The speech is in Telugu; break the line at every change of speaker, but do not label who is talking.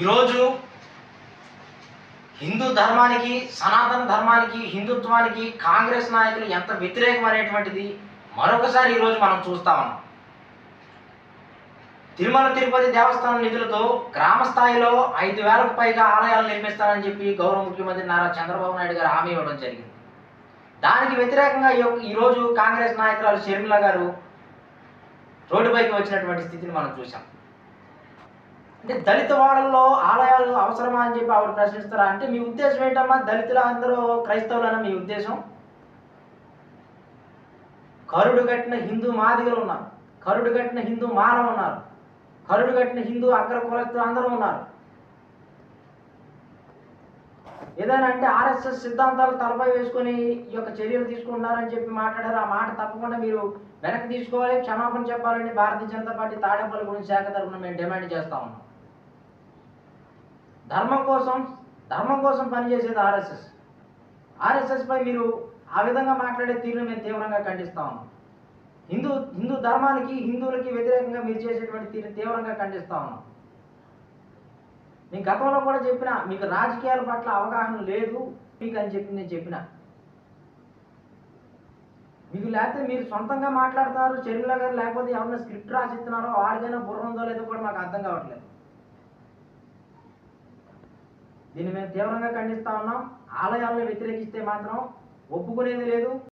ఈరోజు హిందూ ధర్మానికి సనాతన ధర్మానికి హిందుత్వానికి కాంగ్రెస్ నాయకులు ఎంత వ్యతిరేకం అనేటువంటిది మరొకసారి ఈరోజు మనం చూస్తా ఉన్నాం. తిరుమల తిరుపతి దేవస్థానం నిధులతో గ్రామ స్థాయిలో ఐదు వేలకు పైగా ఆలయాలు నిర్మిస్తారని చెప్పి గౌరవ ముఖ్యమంత్రి నారా చంద్రబాబు నాయుడు గారు హామీ ఇవ్వడం జరిగింది. దానికి వ్యతిరేకంగా ఈ- ఈరోజు కాంగ్రెస్ నాయకురాలు షర్మిల గారు రోడ్డుపైకి వచ్చినటువంటి స్థితిని మనం చూసాం అంటే దళిత వాడల్లో ఆలయాలు అవసరమా అని చెప్పి ఆవిడ ప్రశ్నిస్తారా? అంటే మీ ఉద్దేశం ఏంటమ్మా? దళితులు అందరూ క్రైస్తవులన్న మీ ఉద్దేశం? కరుడు కట్టిన హిందూ మాదిగలు ఉన్నారు. కరుడు కట్టిన హిందూ మానవ ఉన్నారు. కరుడు కట్టిన హిందూ అగ్ర కులస్తులు అందరూ ఉన్నారు. ఏదైనా అంటే ఆర్ఎస్ఎస్ సిద్ధాంతాలు తలపై వేసుకొని ఈ యొక్క చర్యలు తీసుకుంటున్నారని చెప్పి మాట్లాడారు. ఆ మాట తప్పకుండా మీరు వెనక్కి తీసుకోవాలి క్షమాపణ చెప్పాలని భారతీయ జనతా పార్టీ తాడేపల్లి గురించి శాఖ తరఫున మేము డిమాండ్ చేస్తా ఉన్నాం. ధర్మం కోసం ధర్మం కోసం పనిచేసేది ఆర్ఎస్ఎస్. ఆర్ఎస్ఎస్పై మీరు ఆ విధంగా మాట్లాడే తీరును మేము తీవ్రంగా ఖండిస్తా ఉన్నాం. హిందూ హిందూ ధర్మానికి హిందువులకి వ్యతిరేకంగా మీరు చేసేటువంటి తీరుని తీవ్రంగా ఖండిస్తా ఉన్నాం. నేను గతంలో కూడా చెప్పిన మీకు రాజకీయాల పట్ల అవగాహన లేదు మీకు అని చెప్పి నేను చెప్పిన. మీకు లేకపోతే మీరు సొంతంగా మాట్లాడతారు చెరువుల గారు లేకపోతే ఎవరైనా స్క్రిప్ట్ రాసిస్తున్నారో వాడికైనా బుర్ర ఉందో లేదో కూడా మాకు అర్థం కావట్లేదు. దీన్ని మేము తీవ్రంగా ఖండిస్తా ఉన్నాం. ఆలయాలను వ్యతిరేకిస్తే మాత్రం ఒప్పుకునేది లేదు.